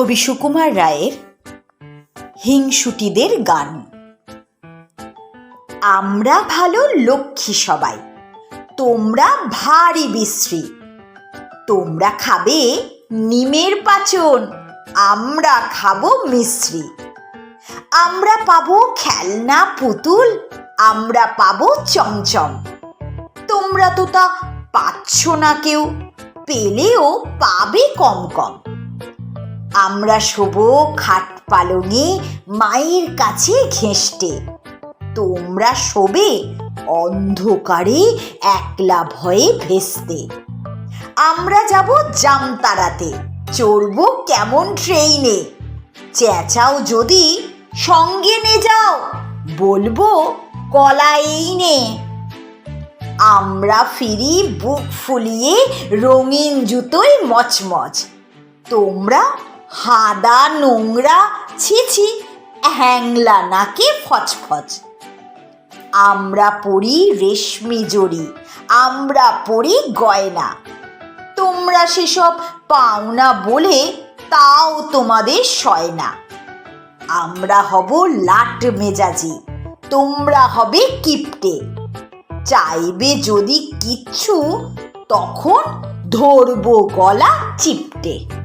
কবি সুকুমার রায়ের হিংসুটিদের গান। আমরা ভালো লক্ষ্মী সবাই, তোমরা ভারী বিশ্রী। তোমরা খাবে নিমের পাচন, আমরা খাব মিশ্রি। আমরা পাবো খেলনা পুতুল, আমরা পাবো চমচম। তোমরা তো তা পাচ্ছ না কেউ, পেলেও পাবে কম কম। আমরা শোবো খাট পালঙে মায়ের কাছে ঘেঁষটে তোমরা শোবে অন্ধকারে একলা ভয়ে ভেস্তে। আমরা যাব জামতারাতে, চড়বো কেমন ট্রেইনে। চেঁচাও যদি সঙ্গে নে যাও, বলব কলা এই নে। আমরা ফিরি বুক ফুলিয়ে রঙিন জুতোয় মচমচ। তোমরা হাদা নোংরা ছিছি হ্যাংলা নাকে ফচফচ আমরা পড়ি রেশমি জড়ি আমরা পড়ি গয়না। তোমরা সেসব পাও না বলে তাও তোমাদের সয় না আমরা হব লাট মেজাজি, তোমরা হবে কিপটে। চাইবে যদি কিচ্ছু, তখন ধরবো গলা চিপটে।